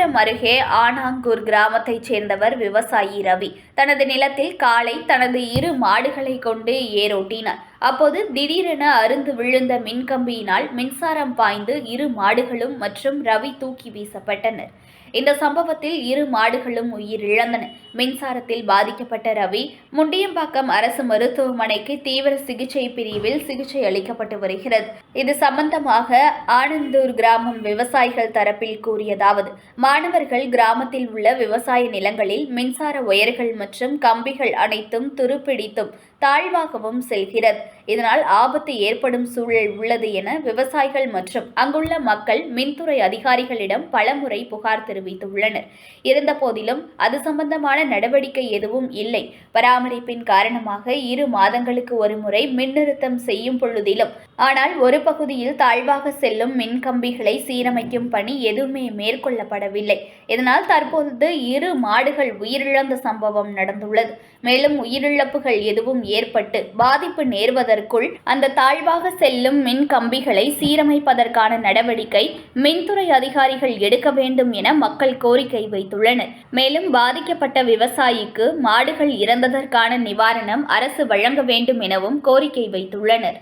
அருகே ஆனாங்கூர் கிராமத்தைச் சேர்ந்தவர் விவசாயி ரவி. தனது நிலத்தில் காலை தனது இரு மாடுகளை கொண்டு ஏரோட்டினார். அப்போது திடீரென அருந்து விழுந்த மின்கம்பியினால் மின்சாரம் பாய்ந்து இரு மாடுகளும் மற்றும் ரவி தூக்கி வீசப்பட்டனர். இந்த சம்பவத்தில் இரு மாடுகளும் உயிரிழந்தன. மின்சாரத்தில் பாதிக்கப்பட்ட ரவி முண்டியம்பாக்கம் அரசு மருத்துவமனைக்கு தீவிர சிகிச்சை பிரிவில் சிகிச்சை அளிக்கப்பட்டு வருகிறது. இது சம்பந்தமாக ஆனந்தூர் கிராமம் விவசாயிகள் தரப்பில் கூறியதாவது மாணவர்கள் கிராமத்தில் உள்ள விவசாய நிலங்களில் மின்சார ஒயர்கள் மற்றும் கம்பிகள் அனைத்தும் துருப்பிடித்தும் தாழ்வாகவும் செல்கிறது. இதனால் ஆபத்து ஏற்படும் சூழல் உள்ளது என விவசாயிகள் மற்றும் அங்குள்ள மக்கள் மின்துறை அதிகாரிகளிடம் பலமுறை புகார் தெரிவித்துள்ளனர். இருந்தபோதிலும் அது சம்பந்தமான நடவடிக்கை எதுவும் இல்லை. பராமரிப்பின் காரணமாக இரு மாதங்களுக்கு ஒருமுறை மின் நிறுத்தம் செய்யும் பொழுதிலும் ஆனால் ஒரு பகுதியில் தாழ்வாக செல்லும் மின் கம்பிகளை சீரமைக்கும் பணி எதுவுமே மேற்கொள்ளப்படவில்லை. இதனால் தற்போது இரு மாடுகள் உயிரிழந்த சம்பவம் நடந்துள்ளது. மேலும் உயிரிழப்புகள் எதுவும் ஏற்பட்டு பாதிப்பு நேர்வதற்குள் அந்த தாழ்வாக செல்லும் மின் கம்பிகளை சீரமைப்பதற்கான நடவடிக்கை மின்துறை அதிகாரிகள் எடுக்க வேண்டும் என மக்கள் கோரிக்கை வைத்துள்ளனர். மேலும் பாதிக்கப்பட்ட விவசாயிக்கு மாடுகள் இறந்ததற்கான நிவாரணம் அரசு வழங்க வேண்டும் எனவும் கோரிக்கை வைத்துள்ளனர்.